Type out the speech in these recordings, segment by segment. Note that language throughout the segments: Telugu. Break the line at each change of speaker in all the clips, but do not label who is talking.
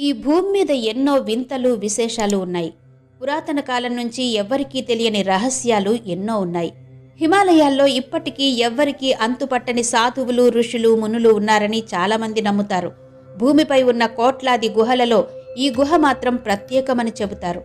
ఈ భూమి మీద ఎన్నో వింతలు విశేషాలు ఉన్నాయి. పురాతన కాలం నుంచి ఎవ్వరికీ తెలియని రహస్యాలు ఎన్నో ఉన్నాయి. హిమాలయాల్లో ఇప్పటికీ ఎవ్వరికీ అంతుపట్టని సాధువులు ఋషులు మునులు ఉన్నారని చాలామంది నమ్ముతారు. భూమిపై ఉన్న కోట్లాది గుహలలో ఈ గుహ మాత్రం ప్రత్యేకమని చెబుతారు.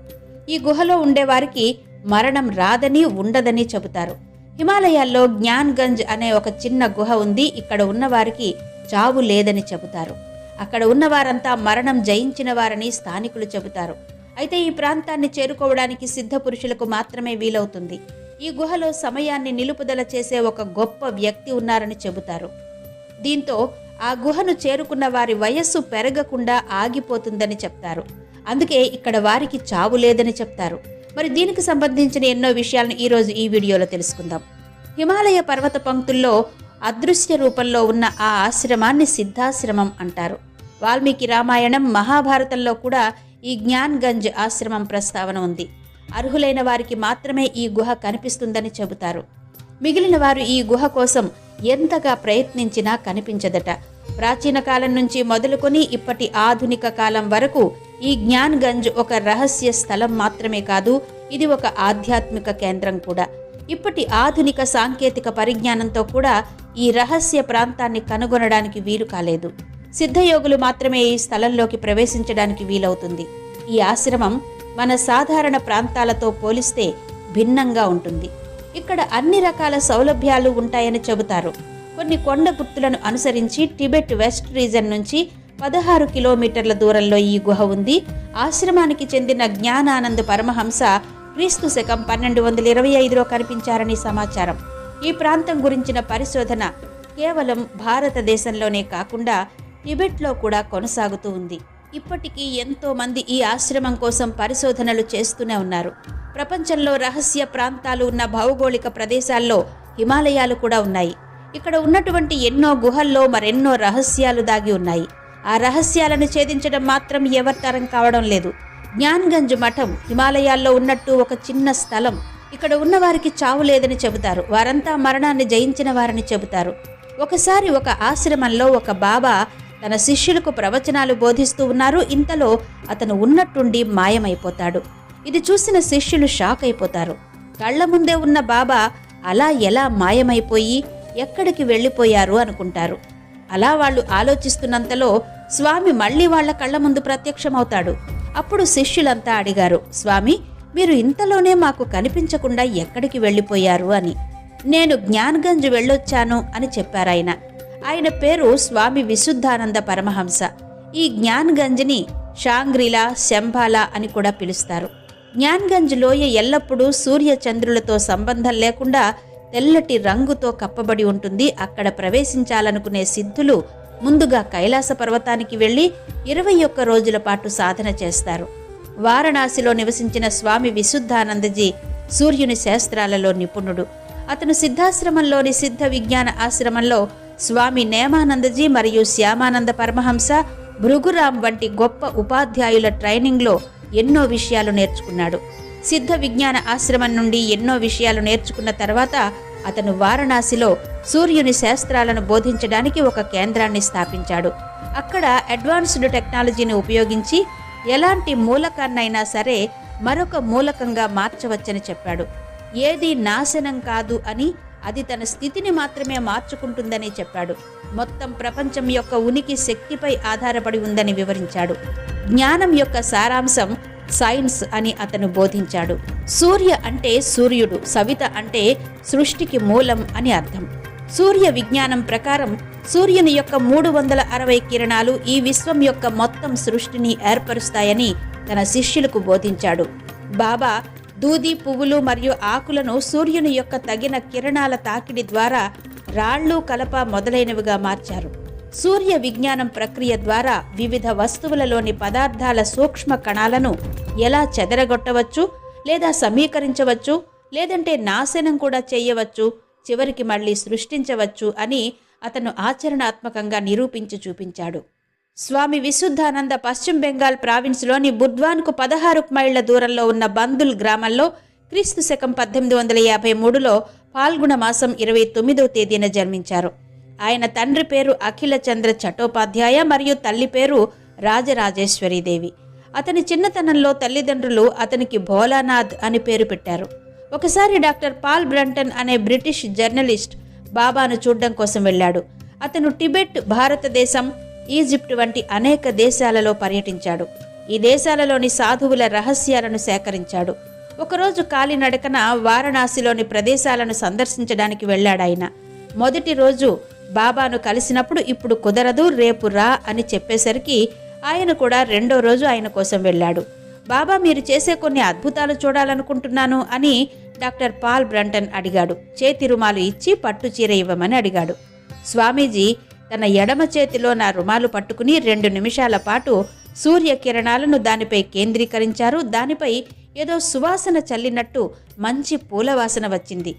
ఈ గుహలో ఉండేవారికి మరణం రాదని ఉండదని చెబుతారు. హిమాలయాల్లో జ్ఞాన్గంజ్ అనే ఒక చిన్న గుహ ఉంది. ఇక్కడ ఉన్నవారికి చావు లేదని చెబుతారు. అక్కడ ఉన్నవారంతా మరణం జయించిన వారని స్థానికులు చెబుతారు. అయితే ఈ ప్రాంతాన్ని చేరుకోవడానికి సిద్ధ పురుషులకు మాత్రమే వీలవుతుంది. ఈ గుహలో సమయాన్ని నిలుపుదల చేసే ఒక గొప్ప వ్యక్తి ఉన్నారని చెబుతారు. దీంతో ఆ గుహను చేరుకున్న వారి వయస్సు పెరగకుండా ఆగిపోతుందని చెప్తారు. అందుకే ఇక్కడ వారికి చావు లేదని చెప్తారు. మరి దీనికి సంబంధించిన ఎన్నో విషయాలను ఈరోజు ఈ వీడియోలో తెలుసుకుందాం. హిమాలయ పర్వత పంక్తుల్లో అదృశ్య రూపంలో ఉన్న ఆ ఆశ్రమాన్ని సిద్ధాశ్రమం అంటారు. వాల్మీకి రామాయణం మహాభారతంలో కూడా ఈ జ్ఞాన్గంజ్ ఆశ్రమం ప్రస్తావన ఉంది. అర్హులైన వారికి మాత్రమే ఈ గుహ కనిపిస్తుందని చెబుతారు. మిగిలిన వారు ఈ గుహ కోసం ఎంతగా ప్రయత్నించినా కనిపించదట. ప్రాచీన కాలం నుంచి మొదలుకొని ఇప్పటి ఆధునిక కాలం వరకు ఈ జ్ఞాన్గంజ్ ఒక రహస్య స్థలం మాత్రమే కాదు ఇది ఒక ఆధ్యాత్మిక కేంద్రం కూడా. ఇప్పటి ఆధునిక సాంకేతిక పరిజ్ఞానంతో కూడా ఈ రహస్య ప్రాంతాన్ని కనుగొనడానికి వీలు కాలేదు. సిద్ధయోగులు మాత్రమే ఈ స్థలంలోకి ప్రవేశించడానికి వీలవుతుంది. ఈ ఆశ్రమం మన సాధారణ ప్రాంతాలతో పోలిస్తే భిన్నంగా ఉంటుంది. ఇక్కడ అన్ని రకాల సౌలభ్యాలు ఉంటాయని చెబుతారు. కొన్ని కొండ గుర్తులను అనుసరించి టిబెట్ వెస్ట్ రీజన్ నుంచి పదహారు కిలోమీటర్ల దూరంలో ఈ గుహ ఉంది. ఆశ్రమానికి చెందిన జ్ఞానానంద పరమహంస క్రీస్తు శకం పన్నెండు వందల ఇరవై ఐదులో కనిపించారని సమాచారం. ఈ ప్రాంతం గురించిన పరిశోధన కేవలం భారతదేశంలోనే కాకుండా టిబెట్లో కూడా కొనసాగుతూ ఉంది. ఇప్పటికీ ఎంతో మంది ఈ ఆశ్రమం కోసం పరిశోధనలు చేస్తూనే ఉన్నారు. ప్రపంచంలో రహస్య ప్రాంతాలు ఉన్న భౌగోళిక ప్రదేశాల్లో హిమాలయాలు కూడా ఉన్నాయి. ఇక్కడ ఉన్నటువంటి ఎన్నో గుహల్లో మరెన్నో రహస్యాలు దాగి ఉన్నాయి. ఆ రహస్యాలను ఛేదించడం మాత్రం ఎవరితరం కావడం లేదు. జ్ఞాన్గంజ్ మఠం హిమాలయాల్లో ఉన్నట్టు ఒక చిన్న స్థలం. ఇక్కడ ఉన్నవారికి చావు లేదని చెబుతారు. వారంతా మరణాన్ని జయించిన వారని చెబుతారు. ఒకసారి ఒక ఆశ్రమంలో ఒక బాబా తన శిష్యులకు ప్రవచనాలు బోధిస్తూ ఉన్నారు. ఇంతలో అతను ఉన్నట్టుండి మాయమైపోతాడు. ఇది చూసిన శిష్యులు షాక్ అయిపోతారు. కళ్ళ ముందే ఉన్న బాబా అలా ఎలా మాయమైపోయి ఎక్కడికి వెళ్ళిపోయారు అనుకుంటారు. అలా వాళ్ళు ఆలోచిస్తున్నంతలో స్వామి మళ్ళీ వాళ్ళ కళ్ళ ముందు ప్రత్యక్షమవుతాడు. అప్పుడు శిష్యులంతా అడిగారు స్వామి మీరు ఇంతలోనే మాకు కనిపించకుండా ఎక్కడికి వెళ్ళిపోయారు అని? నేను జ్ఞాన్గంజ్ వెళ్ళొచ్చాను అని చెప్పారాయన. ఆయన పేరు స్వామి విశుద్ధానంద పరమహంస. ఈ జ్ఞాన్గంజ్ని షాంగ్రిలా శంభాలా అని కూడా పిలుస్తారు. జ్ఞాన్గంజ్ లోయ ఎల్లప్పుడూ సూర్య చంద్రులతో సంబంధం లేకుండా తెల్లటి రంగుతో కప్పబడి ఉంటుంది. అక్కడ ప్రవేశించాలనుకునే సిద్ధులు ముందుగా కైలాస పర్వతానికి వెళ్ళి ఇరవై ఒక్క రోజుల పాటు సాధన చేస్తారు. వారణాసిలో నివసించిన స్వామి విశుద్ధానందజీ సూర్యుని శాస్త్రాలలో నిపుణుడు. అతను సిద్ధాశ్రమంలోని సిద్ధ విజ్ఞాన ఆశ్రమంలో స్వామి నేమానందజీ మరియు శ్యామానంద పరమహంస భృగురాం వంటి గొప్ప ఉపాధ్యాయుల ట్రైనింగ్లో ఎన్నో విషయాలు నేర్చుకున్నాడు. సిద్ధ విజ్ఞాన ఆశ్రమం నుండి ఎన్నో విషయాలు నేర్చుకున్న తర్వాత అతను వారణాసిలో సూర్యుని శాస్త్రాలను బోధించడానికి ఒక కేంద్రాన్ని స్థాపించాడు. అక్కడ అడ్వాన్స్డ్ టెక్నాలజీని ఉపయోగించి ఎలాంటి మూలకాన్నైనా సరే మరొక మూలకంగా మార్చవచ్చని చెప్పాడు. ఏది నాశనం కాదు అని అది తన స్థితిని మాత్రమే మార్చుకుంటుందని చెప్పాడు. మొత్తం ప్రపంచం యొక్క ఉనికి శక్తిపై ఆధారపడి ఉందని వివరించాడు. జ్ఞానం యొక్క సారాంశం సైన్స్ అని అతను బోధించాడు. సూర్య అంటే సూర్యుడు సవిత అంటే సృష్టికి మూలం అని అర్థం. సూర్య విజ్ఞానం ప్రకారం సూర్యుని యొక్క మూడు వందల అరవై కిరణాలు ఈ విశ్వం యొక్క మొత్తం సృష్టిని ఏర్పరుస్తాయని తన శిష్యులకు బోధించాడు. బాబా దూది పువ్వులు మరియు ఆకులను సూర్యుని యొక్క తగిన కిరణాల తాకిడి ద్వారా రాళ్ళు కలప మొదలైనవిగా మార్చారు. సూర్య విజ్ఞానం ప్రక్రియ ద్వారా వివిధ వస్తువులలోని పదార్థాల సూక్ష్మ కణాలను ఎలా చెదరగొట్టవచ్చు లేదా సమీకరించవచ్చు లేదంటే నాశనం కూడా చేయవచ్చు చివరికి మళ్ళీ సృష్టించవచ్చు అని అతను ఆచరణాత్మకంగా నిరూపించి చూపించాడు. స్వామి విశుద్ధానంద పశ్చిమ బెంగాల్ ప్రావిన్స్లోని బుద్వాన్కు పదహారు మైళ్ళ దూరంలో ఉన్న బందుల్ గ్రామంలో క్రీస్తు శకం పద్దెనిమిది వందల యాభై మూడులో పాల్గొన మాసం ఇరవై తొమ్మిదవ తేదీన జన్మించారు. ఆయన తండ్రి పేరు అఖిల చంద్ర చట్టోపాధ్యాయ మరియు తల్లి పేరు రాజరాజేశ్వరీదేవి అతని చిన్నతనంలో తల్లిదండ్రులు అతనికి భోలానాథ్ అని పేరు పెట్టారు. ఒకసారి డాక్టర్ పాల్ బ్రంటన్ అనే బ్రిటిష్ జర్నలిస్ట్ బాబాను చూడడం కోసం వెళ్ళాడు. అతను టిబెట్ భారతదేశం ఈజిప్ట్ వంటి అనేక దేశాలలో పర్యటించాడు. ఈ దేశాలలోని సాధువుల రహస్యాలను సేకరించాడు. ఒకరోజు కాలినడకన వారణాసిలోని ప్రదేశాలను సందర్శించడానికి వెళ్ళాడాయన మొదటి రోజు బాబాను కలిసినప్పుడు ఇప్పుడు కుదరదు రేపు రా అని చెప్పేసరికి ఆయన కూడా రెండో రోజు ఆయన కోసం వెళ్ళాడు. బాబా మీరు చేసే కొన్ని అద్భుతాలు చూడాలనుకుంటున్నాను అని డాక్టర్ పాల్ బ్రంటన్ అడిగాడు. చేతి రుమాలు ఇచ్చి పట్టు చీర ఇవ్వమని అడిగాడు. స్వామీజీ తన ఎడమ చేతిలో నా రుమాలు పట్టుకుని రెండు నిమిషాల పాటు సూర్యకిరణాలను దానిపై కేంద్రీకరించారు. దానిపై ఏదో సువాసన చల్లినట్టు మంచి పూల వాసన వచ్చింది.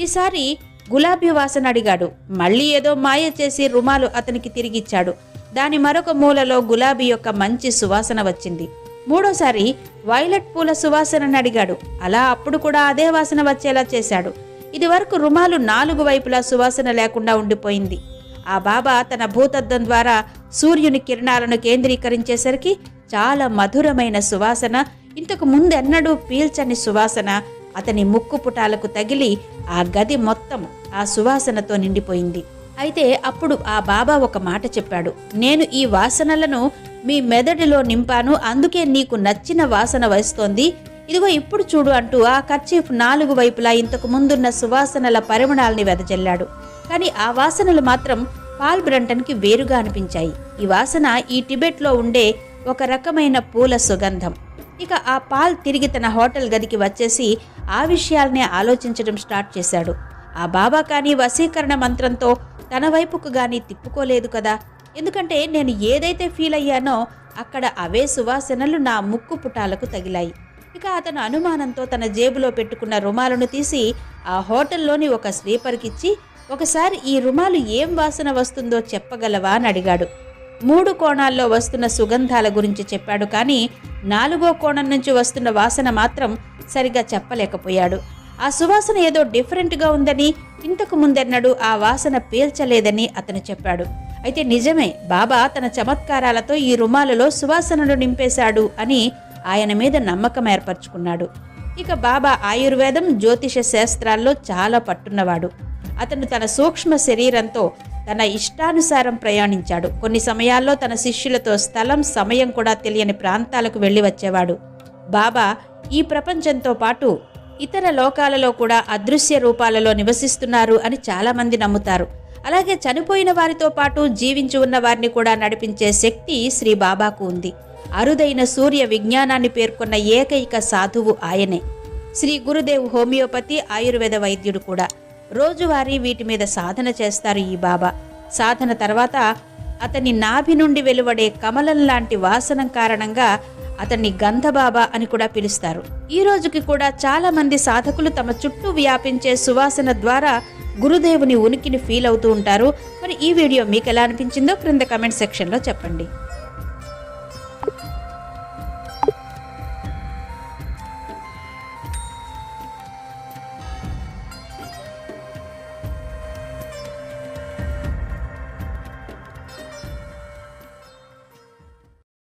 ఈసారి గులాబీ వాసన అడిగాడు. మళ్ళీ ఏదో మాయ చేసి రుమాలు అతనికి తిరిగిచ్చాడు దాని మరొక మూలలో గులాబీ యొక్క మంచి సువాసన వచ్చింది. మూడోసారి వైలెట్ పూల సువాసనని అడిగాడు. అలా అప్పుడు కూడా అదే వాసన వచ్చేలా చేశాడు. ఇదివరకు రుమాలు నాలుగు వైపులా సువాసన లేకుండా ఉండిపోయింది. ఆ బాబా తన భూతద్దం ద్వారా సూర్యుని కిరణాలను కేంద్రీకరించేసరికి చాలా మధురమైన సువాసన ఇంతకు ముందెన్నడూ పీల్చని సువాసన అతని ముక్కు పుటాలకు తగిలి ఆ గది మొత్తం ఆ సువాసనతో నిండిపోయింది. అయితే అప్పుడు ఆ బాబా ఒక మాట చెప్పాడు నేను ఈ వాసనలను మీ మెదడులో నింపాను అందుకే నీకు నచ్చిన వాసన వస్తోంది ఇదిగో ఇప్పుడు చూడు అంటూ ఆ కర్చీఫ్ నాలుగు వైపులా ఇంతకు ముందున్న సువాసనల పరిమళాల్ని వెదజల్లాడు. కానీ ఆ వాసనలు మాత్రం పాల్ బ్రంటన్కి వేరుగా అనిపించాయి. ఈ వాసన ఈ టిబెట్లో ఉండే ఒక రకమైన పూల సుగంధం. ఇక ఆ పాల్ తిరిగి తన హోటల్ గదికి వచ్చేసి ఆ విషయాల్నే ఆలోచించడం స్టార్ట్ చేశాడు. ఆ బాబా కానీ వశీకరణ మంత్రంతో తన వైపుకు కానీ తిప్పుకోలేదు కదా. ఎందుకంటే నేను ఏదైతే ఫీల్ అయ్యానో అక్కడ అవే సువాసనలు నా ముక్కు పుటాలకు తగిలాయి. ఇక అతను అనుమానంతో తన జేబులో పెట్టుకున్న రుమాలను తీసి ఆ హోటల్లోని ఒక స్వీపర్కిచ్చి ఒకసారి ఈ రుమాలు ఏం వాసన వస్తుందో చెప్పగలవా? అని అడిగాడు. మూడు కోణాల్లో వస్తున్న సుగంధాల గురించి చెప్పాడు కానీ నాలుగో కోణం నుంచి వస్తున్న వాసన మాత్రం సరిగా చెప్పలేకపోయాడు. ఆ సువాసన ఏదో డిఫరెంట్గా ఉందని ఇంతకు ముందెన్నడూ ఆ వాసన పీల్చలేదని అతను చెప్పాడు. అయితే నిజమే బాబా తన చమత్కారాలతో ఈ రుమాలలో సువాసనలు నింపేశాడు అని ఆయన మీద నమ్మకం ఏర్పరచుకున్నాడు. ఇక బాబా ఆయుర్వేదం జ్యోతిష శాస్త్రాల్లో చాలా పట్టున్నవాడు. అతను తన సూక్ష్మ శరీరంతో తన ఇష్టానుసారం ప్రయాణించాడు. కొన్ని సమయాల్లో తన శిష్యులతో స్థలం సమయం కూడా తెలియని ప్రాంతాలకు వెళ్ళి వచ్చేవాడు. బాబా ఈ ప్రపంచంతో పాటు ఇతర లోకాలలో కూడా అదృశ్య రూపాలలో నివసిస్తున్నారు అని చాలామంది నమ్ముతారు. అలాగే చనిపోయిన వారితో పాటు జీవించి ఉన్న వారిని కూడా నడిపించే శక్తి శ్రీ బాబాకు ఉంది. అరుదైన సూర్య విజ్ఞానాన్ని పేర్కొన్న ఏకైక సాధువు ఆయనే. శ్రీ గురుదేవ్ హోమియోపతి ఆయుర్వేద వైద్యుడు కూడా. రోజువారీ వీటి మీద సాధన చేస్తారు ఈ బాబా. సాధన తర్వాత అతని నాభి నుండి వెలువడే కమలం లాంటి వాసనం కారణంగా అతన్ని గంధబాబా అని కూడా పిలుస్తారు. ఈ రోజుకి కూడా చాలా మంది సాధకులు తమ చుట్టూ వ్యాపించే సువాసన ద్వారా గురుదేవుని ఉనికిని ఫీల్ అవుతూ ఉంటారు. మరి ఈ వీడియో మీకు ఎలా అనిపించిందో క్రింద కమెంట్ సెక్షన్లో చెప్పండి.